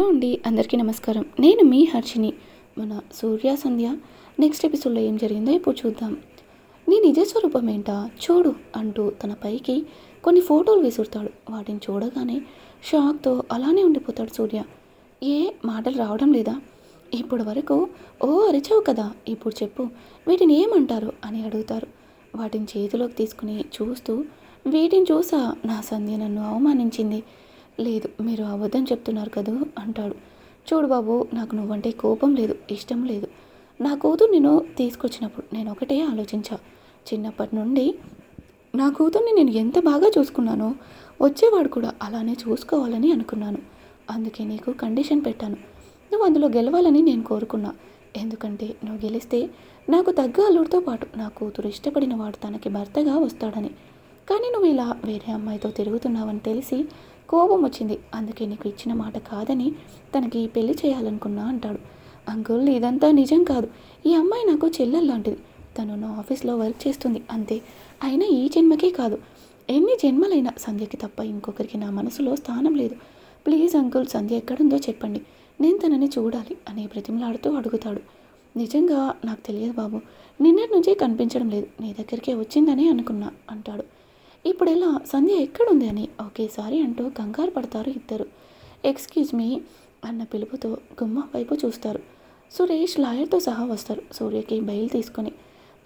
Hello అండి అందరికీ నమస్కారం. నేను మీ హర్షిని మన సూర్య సంధ్య నెక్స్ట్ ఎపిసోడ్లో ఏం జరిగిందో ఇప్పుడు చూద్దాం. నీ నిజ స్వరూపం ఏంటా? చూడు అంటూ తన పైకి కొన్ని ఫోటోలు విసురుతాడు. వాటిని చూడగానే షాక్తో అలానే ఉండిపోతాడు సూర్య. ఏ మాటలు రావడం లేదా? ఇప్పటి వరకు ఓ అరిచావు కదా ఇప్పుడు చెప్పు. వీటిని ఏమంటారు అని అడుగుతారు. వాటిని చేతిలోకి తీసుకుని చూస్తూ వీటిని చూసా? నా సంధ్య నన్ను అవమానించింది. లేదు మీరు అబద్ధం చెప్తున్నారు కదూ? అంటాడు. చూడు బాబు నాకు నువ్వంటే కోపం లేదు ఇష్టం లేదు. నా కూతురు నేను తీసుకొచ్చినప్పుడు నేను ఒకటే ఆలోచించా. చిన్నప్పటి నుండి నా కూతుర్ని నేను ఎంత బాగా చూసుకున్నానో వచ్చేవాడు కూడా అలానే చూసుకోవాలని అనుకున్నాను. అందుకే నీకు కండిషన్ పెట్టాను. నువ్వు అందులో గెలవాలని నేను కోరుకున్నా. ఎందుకంటే నువ్వు గెలిస్తే నాకు తగ్గ అల్లుడితో పాటు నా కూతురు ఇష్టపడిన వాడు తనకి భర్తగా వస్తాడని. కానీ నువ్వు ఇలా వేరే అమ్మాయితో తిరుగుతున్నావని తెలిసి కోపం వచ్చింది అందుకే నీకు ఇచ్చిన మాట కాదని తనకి పెళ్ళి చేయాలనుకున్నా అంటాడు. అంకుల్ ఇదంతా నిజం కాదు. ఈ అమ్మాయి నాకు చెల్లెల్లాంటిది తను నా ఆఫీస్లో వర్క్ చేస్తుంది. అంతే. అయినా ఈ జన్మకే కాదు. ఎన్ని జన్మలైనా సంధ్యకి తప్ప ఇంకొకరికి నా మనసులో స్థానం లేదు. ప్లీజ్ అంకుల్ సంధ్య ఎక్కడుందో చెప్పండి. నేను తనని చూడాలి అని బ్రతిమలాడుతూ అడుగుతాడు. నిజంగా నాకు తెలియదు బాబు. నిన్నటి నుంచే కనిపించడం లేదు. నీ దగ్గరికే వచ్చిందనే అనుకున్నా అంటాడు. ఇప్పుడు ఇలా సంధ్య ఎక్కడుంది అని. ఒకేసారి అంటూ కంగారు పడతారు ఇద్దరు. ఎక్స్క్యూజ్ మీ అన్న పిలుపుతో గుమ్మం వైపు చూస్తారు. సురేష్ లాయర్తో సహా వస్తారు. సూర్యకి బయలు తీసుకొని.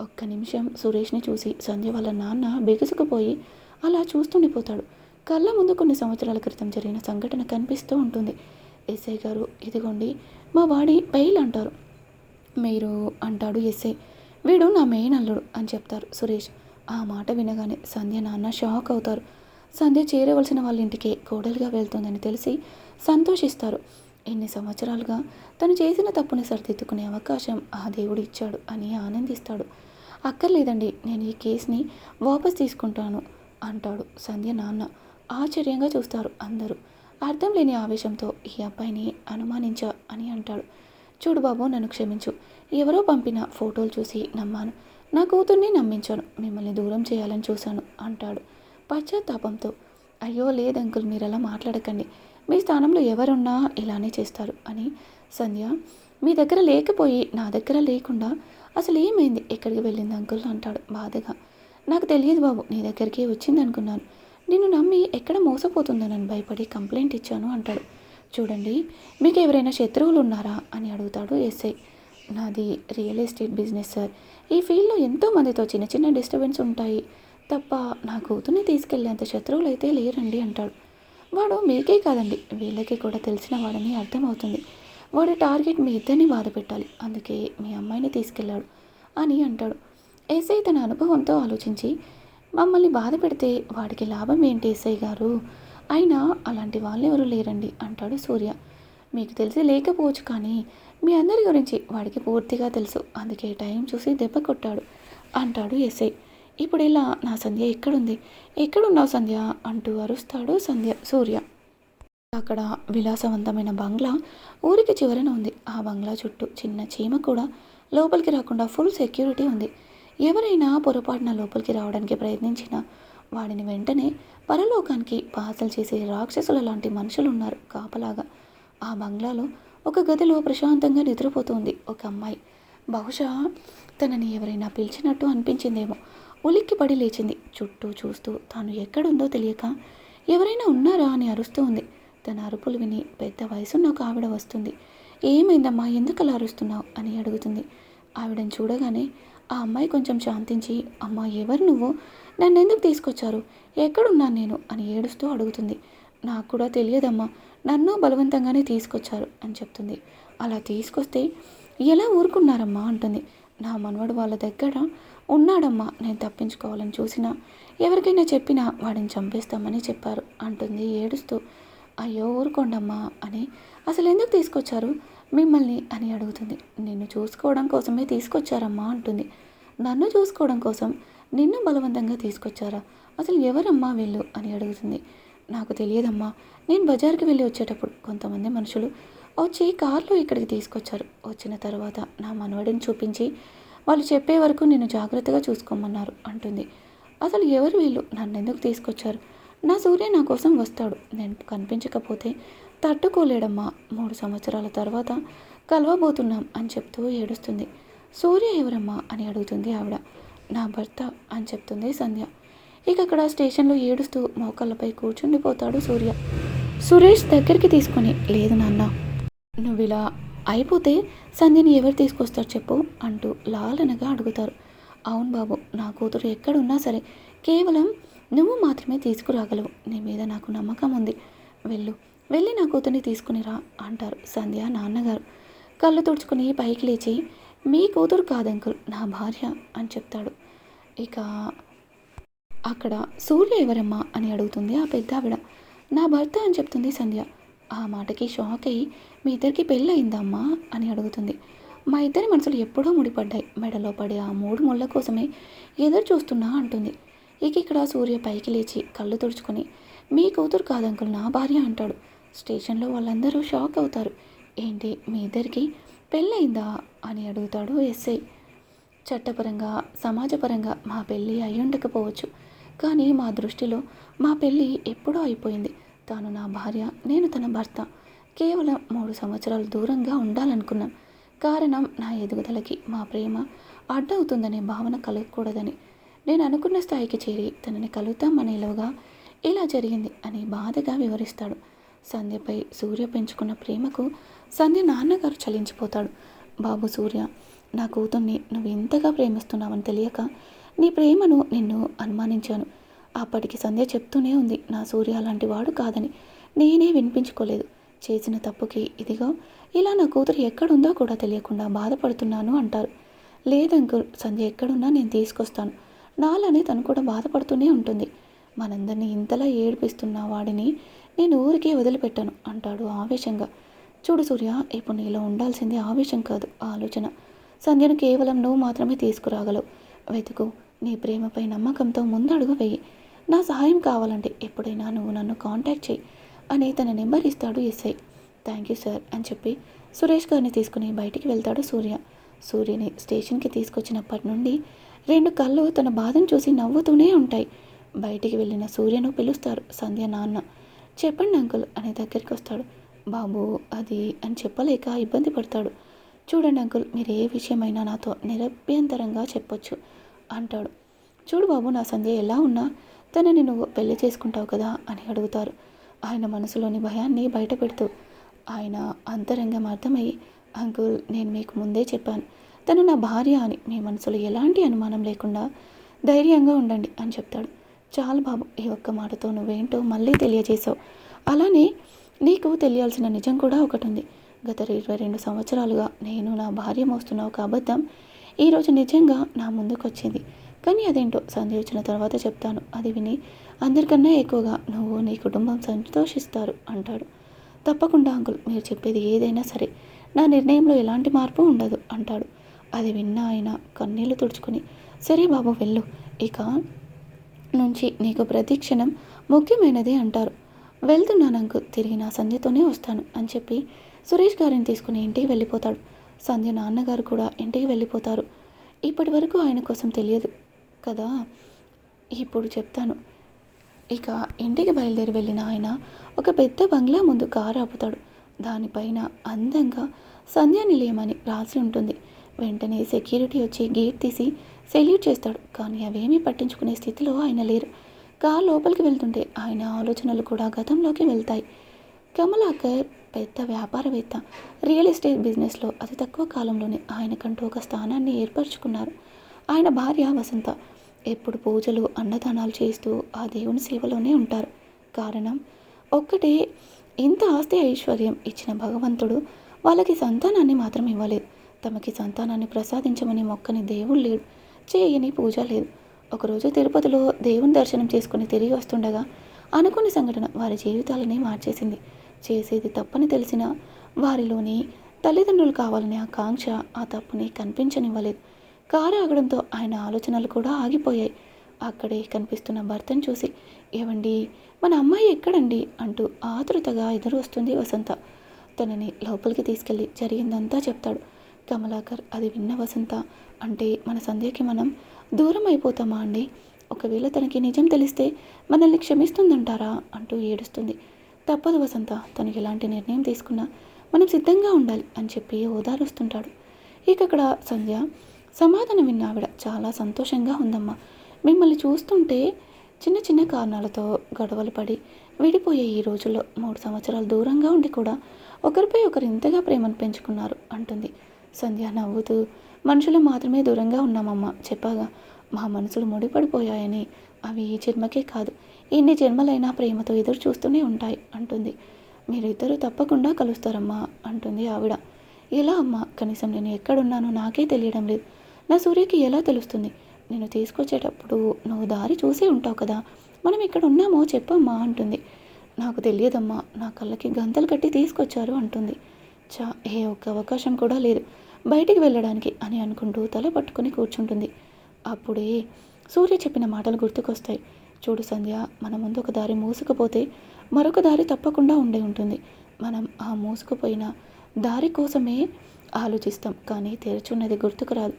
ఒక్క నిమిషం సురేష్ని చూసి సంధ్య వాళ్ళ నాన్న బిగుసుకుపోయి అలా చూస్తుండిపోతాడు కళ్ళ ముందు కొన్ని సంవత్సరాల క్రితం జరిగిన సంఘటన కనిపిస్తూ ఉంటుంది. ఎస్ఐ గారు ఇదిగోండి మా వాడి బయలు అంటారు. మీరు అంటాడు ఎస్ఐ. వీడు నా మెయిన్ అల్లుడు అని చెప్తారు సురేష్. ఆ మాట వినగానే సంధ్య నాన్న షాక్ అవుతారు. సంధ్య చేరవలసిన వాళ్ళ ఇంటికి కోడలుగా వెళ్తుందని తెలిసి సంతోషిస్తారు. ఎన్ని సంవత్సరాలుగా తను చేసిన తప్పుని సరిదిద్దుకునే అవకాశం ఆ దేవుడు ఇచ్చాడు అని ఆనందిస్తాడు. అక్కర్లేదండి నేను ఈ కేసుని వాపస్ తీసుకుంటాను అంటాడు సంధ్య నాన్న. ఆశ్చర్యంగా చూస్తారు అందరూ. అర్థం లేని ఆవేశంతో ఈ అబ్బాయిని అనుమానించా అని అంటాడు. చూడు బాబు నన్ను క్షమించు. ఎవరో పంపిన ఫోటోలు చూసి నమ్మాను. నా కూతుర్ని నమ్మించాను. మిమ్మల్ని దూరం చేయాలని చూశాను అంటాడు పశ్చాత్తాపంతో. అయ్యో లేదు అంకుల్ మీరు అలా మాట్లాడకండి. మీ స్థానంలో ఎవరున్నా ఇలానే చేస్తారు అని సంధ్య. మీ దగ్గర లేకపోయి నా దగ్గర లేకుండా అసలు ఏమైంది? ఎక్కడికి వెళ్ళింది అంకుల్ అంటాడు బాధగా. నాకు తెలియదు బాబు నీ దగ్గరికి వచ్చింది అనుకున్నాను. నిన్ను నమ్మి ఎక్కడ మోసపోతుందోనని భయపడి కంప్లైంట్ ఇచ్చాను అంటాడు. చూడండి మీకు ఎవరైనా శత్రువులు ఉన్నారా అని అడుగుతాడు ఎస్ఐ. నాది రియల్ ఎస్టేట్ బిజినెస్ సార్. ఈ ఫీల్డ్లో ఎంతో మందితో చిన్న చిన్న డిస్టర్బెన్స్ ఉంటాయి. తప్ప నా కూతుర్ని తీసుకెళ్ళేంత శత్రువులు అయితే లేరండి అంటాడు. వాడు మీకే కాదండి వీళ్ళకి కూడా తెలిసిన వాడని అర్థమవుతుంది. వాడి టార్గెట్ మీ ఇద్దరిని బాధ పెట్టాలి అందుకే మీ అమ్మాయిని తీసుకెళ్ళాడు అని అంటాడు. ఎస్ఐ తన అనుభవంతో ఆలోచించి మమ్మల్ని బాధ పెడితే వాడికి లాభం ఏంటి ఎస్ఐ గారు? అయినా అలాంటి వాళ్ళు ఎవరు లేరండి అంటాడు సూర్య. మీకు తెలిసి లేకపోవచ్చు కానీ మీ అందరి గురించి వాడికి పూర్తిగా తెలుసు. అందుకే టైం చూసి దెబ్బ కొట్టాడు. అంటాడు ఎస్ఐ. ఇప్పుడు ఇలా నా సంధ్య ఎక్కడుంది? ఎక్కడున్నావు సంధ్య? అంటూ అరుస్తాడు సంధ్య సూర్య. అక్కడ విలాసవంతమైన బంగ్లా ఊరికి చివరన ఉంది. ఆ బంగ్లా చుట్టూ చిన్న చీమ కూడా లోపలికి రాకుండా ఫుల్ సెక్యూరిటీ ఉంది. ఎవరైనా పొరపాటున లోపలికి రావడానికి ప్రయత్నించినా వాడిని వెంటనే పరలోకానికి పాసలు చేసే రాక్షసుల లాంటి మనుషులు ఉన్నారు కాపలాగా. ఆ బంగ్లాలో ఒక గదిలో ప్రశాంతంగా నిద్రపోతుంది ఒక అమ్మాయి. బహుశా తనని ఎవరైనా పిలిచినట్టు అనిపించిందేమో. ఉలిక్కి పడి లేచింది. చుట్టూ చూస్తూ తాను ఎక్కడుందో తెలియక ఎవరైనా ఉన్నారా అని అరుస్తూ ఉంది. తన అరుపులు విని పెద్ద వయసున్న ఒక ఆవిడ వస్తుంది. ఏమైందమ్మా? ఎందుకు అలా అరుస్తున్నావు? అని అడుగుతుంది. ఆవిడని చూడగానే ఆ అమ్మాయి కొంచెం శాంతించి అమ్మ ఎవరు నువ్వు? నన్ను ఎందుకు తీసుకొచ్చారు? ఎక్కడున్నాను నేను? అని ఏడుస్తూ అడుగుతుంది. నాకు కూడా తెలియదమ్మా. నన్ను బలవంతంగానే తీసుకొచ్చారు అని చెప్తుంది. అలా తీసుకొస్తే ఎలా ఊరుకున్నారమ్మా అంటుంది. నా మనవడు వాళ్ళ దగ్గర ఉన్నాడమ్మా నేను తప్పించుకోవాలని చూసినా ఎవరికైనా చెప్పినా వాడిని చంపేస్తామని చెప్పారు అంటుంది ఏడుస్తూ. అయ్యో ఊరుకోండమ్మా అని. అసలు ఎందుకు తీసుకొచ్చారు? మిమ్మల్ని అని అడుగుతుంది. నిన్ను చూసుకోవడం కోసమే తీసుకొచ్చారమ్మా అంటుంది. నన్ను చూసుకోవడం కోసం నిన్ను బలవంతంగా తీసుకొచ్చారా? అసలు ఎవరమ్మా వీళ్ళు అని అడుగుతుంది. నాకు తెలియదమ్మా. నేను బజార్కి వెళ్ళి వచ్చేటప్పుడు కొంతమంది మనుషులు వచ్చి కార్లో ఇక్కడికి తీసుకొచ్చారు. వచ్చిన తర్వాత నా మనవడిని చూపించి వాళ్ళు చెప్పే వరకు నేను జాగ్రత్తగా చూసుకోమన్నారు అంటుంది. అసలు ఎవరు వీళ్ళు? నన్ను ఎందుకు తీసుకొచ్చారు? నా సూర్య నా కోసం వస్తాడు. నేను కనిపించకపోతే తట్టుకోలేడమ్మా. మూడు సంవత్సరాల తర్వాత కలవబోతున్నాం అని చెప్తూ ఏడుస్తుంది. సూర్య ఎవరమ్మా అని అడుగుతుంది ఆవిడ. నా భర్త అని చెప్తుంది సంధ్య. ఇక అక్కడ స్టేషన్లో ఏడుస్తూ మోకాళ్ళపై కూర్చుండిపోతాడు సూర్య. సురేష్ దగ్గరికి తీసుకొని లేదు నాన్న నువ్వు ఇలా అయిపోతే సంధ్యని ఎవరు తీసుకొస్తారు చెప్పు అంటూ లాలనగా అడుగుతారు. అవును బాబు నా కూతురు ఎక్కడున్నా సరే కేవలం నువ్వు మాత్రమే తీసుకురాగలవు. నీ మీద నాకు నమ్మకం ఉంది. వెళ్ళు వెళ్ళి నా కూతుర్ని తీసుకునిరా అంటారు సంధ్య నాన్నగారు. కళ్ళు తుడుచుకుని పైకి లేచి మీ కూతురు కాదంకుల్ నా భార్య అని చెప్తాడు. ఇక అక్కడ సూర్య ఎవరమ్మా అని అడుగుతుంది ఆ పెద్ద ఆవిడ. నా భర్త అని చెప్తుంది సంధ్య. ఆ మాటకి షాక్ అయ్యి మీ ఇద్దరికి పెళ్ళయిందమ్మా అని అడుగుతుంది. మా ఇద్దరి మనసులు ఎప్పుడో ముడిపడ్డాయి. మెడలో పడే ఆ మూడు ముళ్ళ కోసమే ఎదురు చూస్తున్నా అంటుంది. ఇక ఇక్కడ సూర్య పైకి లేచి కళ్ళు తుడుచుకొని మీ కూతురు కాదంకుల్ నా భార్య అంటాడు. స్టేషన్లో వాళ్ళందరూ షాక్ అవుతారు. ఏంటి మీ ఇద్దరికి పెళ్ళయిందా అని అడుగుతాడు ఎస్ఐ. చట్టపరంగా సమాజపరంగా మా పెళ్ళి అయ్యుండకపోవచ్చు. కానీ మా దృష్టిలో మా పెళ్ళి ఎప్పుడో అయిపోయింది. తాను నా భార్య నేను తన భర్త. కేవలం మూడు సంవత్సరాలు దూరంగా ఉండాలనుకున్నాం. కారణం నా ఎదుగుదలకి మా ప్రేమ అడ్డవుతుందనే భావన కలగకూడదని. నేను అనుకున్న స్థాయికి చేరి తనని కలుగుతామనేలోగా ఇలా జరిగింది అని బాధగా వివరిస్తాడు. సంధ్యపై సూర్య పెంచుకున్న ప్రేమకు సంధ్య నాన్నగారు చలించిపోతాడు. బాబు సూర్య నా కూతుర్ని నువ్వు ఇంతగా ప్రేమిస్తున్నావని తెలియక నీ ప్రేమను నిన్ను అనుమానించాను. అప్పటికి సంధ్య చెప్తూనే ఉంది నా సూర్య అలాంటి వాడు కాదని. నేనే వినిపించుకోలేదు. చేసిన తప్పుకి ఇదిగో ఇలా నా కూతురు ఎక్కడుందో కూడా తెలియకుండా బాధపడుతున్నాను అంటారు. లేదంకుల్ సంధ్య ఎక్కడున్నా నేను తీసుకొస్తాను. నాలనే తను కూడా బాధపడుతూనే ఉంటుంది. మనందరినీ ఇంతలా ఏడిపిస్తున్న వాడిని నేను ఊరికే వదిలిపెట్టాను అంటాడు ఆవేశంగా. చూడు సూర్య ఇప్పుడు నీలో ఉండాల్సింది ఆవేశం కాదు ఆలోచన. సంధ్యను కేవలం నువ్వు మాత్రమే తీసుకురాగలవు. వెతుకు. నీ ప్రేమపై నమ్మకంతో ముందడుగు వెయ్యి నా సహాయం కావాలంటే ఎప్పుడైనా నువ్వు నన్ను కాంటాక్ట్ చేయి. అని తన నెంబర్ ఇస్తాడు ఎస్ఐ. థ్యాంక్ యూ సార్ అని చెప్పి సురేష్ గారిని తీసుకుని బయటికి వెళ్తాడు సూర్య. సూర్యని స్టేషన్కి తీసుకొచ్చినప్పటి నుండి రెండు కళ్ళు తన బాధను చూసి నవ్వుతూనే ఉంటాయి. బయటికి వెళ్ళిన సూర్యను పిలుస్తారు సంధ్య నాన్న. చెప్పండి అంకుల్ అని దగ్గరికి వస్తాడు. బాబు అది అని చెప్పలేక ఇబ్బంది పడతాడు. చూడండి అంకుల్ మీరు ఏ విషయమైనా నాతో నిరభ్యంతరంగా చెప్పొచ్చు. అంటాడు. చూడు బాబు నా సంధ్య ఎలా ఉన్నా తనని నువ్వు పెళ్ళి చేసుకుంటావు కదా అని అడుగుతారు. ఆయన మనసులోని భయాన్ని బయట పెడుతూ ఆయన అంతరంగం అర్థమై అంకుల్ నేను మీకు ముందే చెప్పాను. తను నా భార్య అని మీ మనసులో ఎలాంటి అనుమానం లేకుండా ధైర్యంగా ఉండండి అని చెప్తాడు. చాలు బాబు ఈ ఒక్క మాటతో నువ్వేంటో మళ్ళీ తెలియజేశావు. అలానే నీకు తెలియాల్సిన నిజం కూడా ఒకటి ఉంది గత ఇరవై రెండు సంవత్సరాలుగా నేను నా భార్య మోస్తున్న ఒక అబద్ధం ఈరోజు నిజంగా నా ముందుకు వచ్చింది కానీ అదేంటో సంధి వచ్చిన తర్వాత చెప్తాను. అది విని అందరికన్నా ఎక్కువగా నువ్వు నీ కుటుంబం సంతోషిస్తారు అంటాడు. తప్పకుండా అంకుల్ మీరు చెప్పేది ఏదైనా సరే. నా నిర్ణయంలో ఎలాంటి మార్పు ఉండదు అంటాడు. అది విన్న ఆయన కన్నీళ్ళు తుడుచుకుని సరే బాబు వెళ్ళు. ఇక నుంచి నీకు ప్రతి క్షణం ముఖ్యమైనది అంటారు. వెళ్తున్నాను అంకుల్ తిరిగి నా సంధ్యతోనే వస్తాను అని చెప్పి సురేష్ గారిని తీసుకుని ఇంటికి వెళ్ళిపోతాడు. సంధ్య నాన్నగారు కూడా ఇంటికి వెళ్ళిపోతారు. ఇప్పటి వరకు ఆయన కోసం తెలియదు. కదా? ఇప్పుడు చెప్తాను. ఇక ఇంటికి బయలుదేరి వెళ్ళిన ఆయన ఒక పెద్ద బంగ్లా ముందు కారు ఆపుతాడు. దానిపైన అందంగా సంధ్యా నిలయం అని రాసి ఉంటుంది. వెంటనే సెక్యూరిటీ వచ్చి గేట్ తీసి సెల్యూట్ చేస్తాడు. కానీ అవేమీ పట్టించుకునే స్థితిలో ఆయన లేరు. కార్ లోపలికి వెళ్తుంటే ఆయన ఆలోచనలు కూడా గతంలోకి వెళ్తాయి. కమలాకర్ పెద్ద వ్యాపారవేత్త రియల్ ఎస్టేట్ బిజినెస్లో అతి తక్కువ కాలంలోనే ఆయనకంటూ ఒక స్థానాన్ని ఏర్పరచుకున్నారు. ఆయన భార్య వసంత ఎప్పుడు పూజలు అన్నదానాలు చేస్తూ ఆ దేవుని సేవలోనే ఉంటారు. కారణం? ఒక్కటే ఇంత ఆస్తి ఐశ్వర్యం ఇచ్చిన భగవంతుడు వాళ్ళకి సంతానాన్ని మాత్రం ఇవ్వలేదు. తమకి సంతానాన్ని ప్రసాదించమని మొక్కని దేవుడు లేడు. చేయని పూజ లేదు. ఒకరోజు తిరుపతిలో దేవుని దర్శనం చేసుకుని తిరిగి వస్తుండగా అనుకున్న సంఘటన వారి జీవితాలని మార్చేసింది. చేసేది తప్పని తెలిసిన వారిలోని తల్లిదండ్రులు కావాలనే ఆకాంక్ష ఆ తప్పుని కనిపించనివ్వలేదు. కారు ఆగడంతో ఆయన ఆలోచనలు కూడా ఆగిపోయాయి. అక్కడే కనిపిస్తున్న భర్తను చూసి ఏవండి మన అమ్మాయి ఎక్కడండి? అంటూ ఆతృతగా ఎదురు వస్తుంది వసంత. తనని లోపలికి తీసుకెళ్ళి జరిగిందంతా చెప్తాడు. కమలాకర్ అది విన్న వసంత అంటే మన సంధ్యకి మనం దూరం అయిపోతామా అండి? ఒకవేళ తనకి నిజం తెలిస్తే మనల్ని క్షమిస్తుందంటారా? అంటూ ఏడుస్తుంది. తప్పదు వసంత తనకి ఎలాంటి నిర్ణయం తీసుకున్నా మనం సిద్ధంగా ఉండాలి అని చెప్పి ఓదారుస్తుంటాడు. ఇక అక్కడ సంధ్య సమాధానం విన్న ఆవిడ చాలా సంతోషంగా ఉందమ్మా. మిమ్మల్ని చూస్తుంటే చిన్న చిన్న కారణాలతో గొడవలు పడి విడిపోయే ఈ రోజుల్లో మూడు సంవత్సరాలు దూరంగా ఉండి కూడా ఒకరిపై ఒకరు ఇంతగా ప్రేమను పెంచుకున్నారు అంటుంది. సంధ్య నవ్వుతూ మనుషులు మాత్రమే దూరంగా ఉన్నామమ్మా చెప్పాగా మా మనసులు ముడిపడిపోయాయని అవి ఈ కాదు. ఎన్ని జన్మలైనా ప్రేమతో ఎదురు చూస్తూనే ఉంటాయి అంటుంది. మీరిద్దరూ తప్పకుండా కలుస్తారమ్మా అంటుంది ఆవిడ. ఎలా అమ్మా? కనీసం నేను ఎక్కడున్నానో నాకే తెలియడం లేదు. నా సూర్యకి ఎలా తెలుస్తుంది? నేను తీసుకొచ్చేటప్పుడు నువ్వు దారి చూసే ఉంటావు కదా. మనం ఇక్కడ ఉన్నామో చెప్పమ్మా అంటుంది. నాకు తెలియదమ్మా. నా కళ్ళకి గంతలు కట్టి తీసుకొచ్చారు అంటుంది. చా ఏ ఒక్క అవకాశం కూడా లేదు. బయటికి వెళ్ళడానికి అని అనుకుంటూ తల పట్టుకుని కూర్చుంటుంది. అప్పుడే సూర్య చెప్పిన మాటలు గుర్తుకొస్తాయి. చూడు సంధ్య మన ముందు ఒక దారి మూసుకుపోతే మరొక దారి తప్పకుండా ఉండే ఉంటుంది. మనం ఆ మూసుకుపోయిన దారి కోసమే ఆలోచిస్తాం కానీ తెరచున్నది గుర్తుకు రాదు.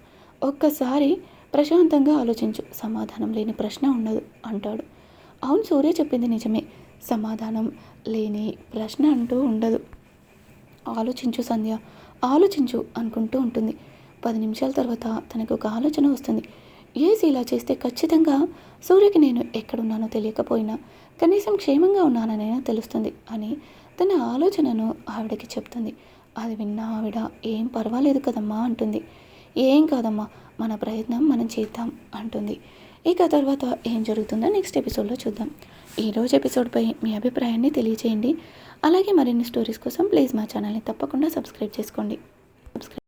ఒక్కసారి ప్రశాంతంగా ఆలోచించు సమాధానం లేని ప్రశ్న ఉండదు అంటాడు. అవును సూర్య చెప్పింది నిజమే. సమాధానం లేని ప్రశ్న అంటూ ఉండదు. ఆలోచించు సంధ్య ఆలోచించు అనుకుంటూ ఉంటుంది. పది నిమిషాల తర్వాత తనకు ఒక ఆలోచన వస్తుంది. ఏసి ఇలా చేస్తే ఖచ్చితంగా సూర్యకి నేను ఎక్కడున్నానో తెలియకపోయినా కనీసం క్షేమంగా ఉన్నాననైనా తెలుస్తుంది అని తన ఆలోచనను ఆవిడకి చెప్తుంది. అది విన్న ఆవిడ ఏం పర్వాలేదు కదమ్మా అంటుంది. ఏం కాదమ్మా మన ప్రయత్నం మనం చేద్దాం అంటుంది. ఇక తర్వాత ఏం జరుగుతుందో నెక్స్ట్ ఎపిసోడ్లో చూద్దాం. ఈరోజు ఎపిసోడ్పై మీ అభిప్రాయాన్ని తెలియజేయండి అలాగే మరిన్ని స్టోరీస్ కోసం ప్లీజ్ మా ఛానల్ని తప్పకుండా సబ్స్క్రైబ్ చేసుకోండి. సబ్స్క్రైబ్